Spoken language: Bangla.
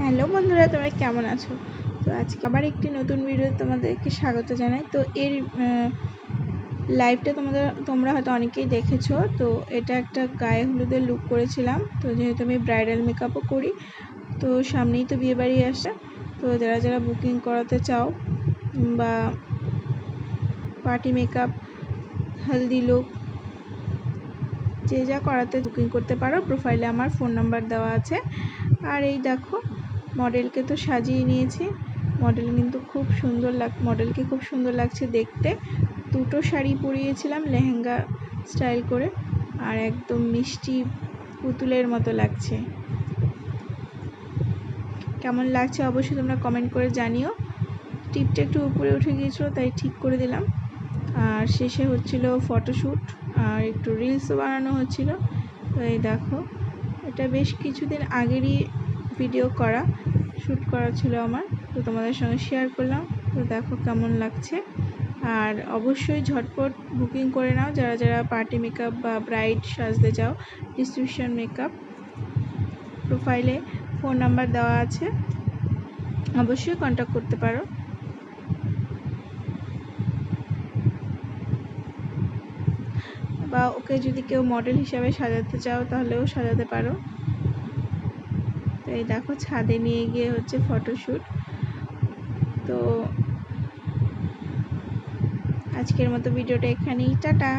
হ্যালো বন্ধুরা, তোমরা কেমন আছো? তো আজকে আবার একটি নতুন ভিডিও তোমাদেরকে স্বাগত জানাই। তো এর লাইভটা তোমাদের, তোমরা হয়তো অনেকেই দেখেছ। তো এটা একটা গায়ে হলুদের লুক করেছিলাম। তো যেহেতু আমি ব্রাইডাল মেকআপও করি, তো সামনেই তো বিয়েবাড়ি আসে তো যারা যারা বুকিং করাতে চাও বা পার্টি মেকআপ হেলদি লুক যে যা করাতে বুকিং করতে পারো প্রোফাইলে আমার ফোন নাম্বার দেওয়া আছে। আর এই দেখো মডেলকে তো সাজিয়ে নিয়েছি। মডেল কিন্তু খুব সুন্দর লাগ, মডেলকে খুব সুন্দর লাগছে দেখতে। দুটো শাড়ি পরিয়েছিলাম লেহেঙ্গা স্টাইল করে, আর একদম মিষ্টি পুতুলের মতো লাগছে। কেমন লাগছে অবশ্যই তোমরা কমেন্ট করে জানিও। টিপটা একটু উপরে উঠে গিয়েছিল, তাই ঠিক করে দিলাম। আর শেষে হচ্ছিল ফটোশ্যুট, আর একটু রিলসও বানানো হচ্ছিল। তো এই দেখো, এটা বেশ কিছুদিন আগেরই ভিডিও করা। শ্যুট করা ছিল আমার, তো তোমাদের সঙ্গে শেয়ার করলাম। তো দেখো কেমন লাগছে। আর অবশ্যই ঝটপট বুকিং করে নাও। যারা যারা পার্টি মেকআপ বা ব্রাইড সাজতে চাও ডিস্ট্রিবিউশন মেকআপ প্রোফাইলে ফোন নাম্বার দেওয়া আছে। অবশ্যই কন্ট্যাক্ট করতে পারো। বা ওকে যদি কেউ মডেল হিসাবে সাজাতে চাও, তাহলেও সাজাতে পারো। তো এই দেখো ছাদে নিয়ে গিয়ে হচ্ছে ফটোশ্যুট। তো আজকের মতো ভিডিওটা এখানেই টাটা।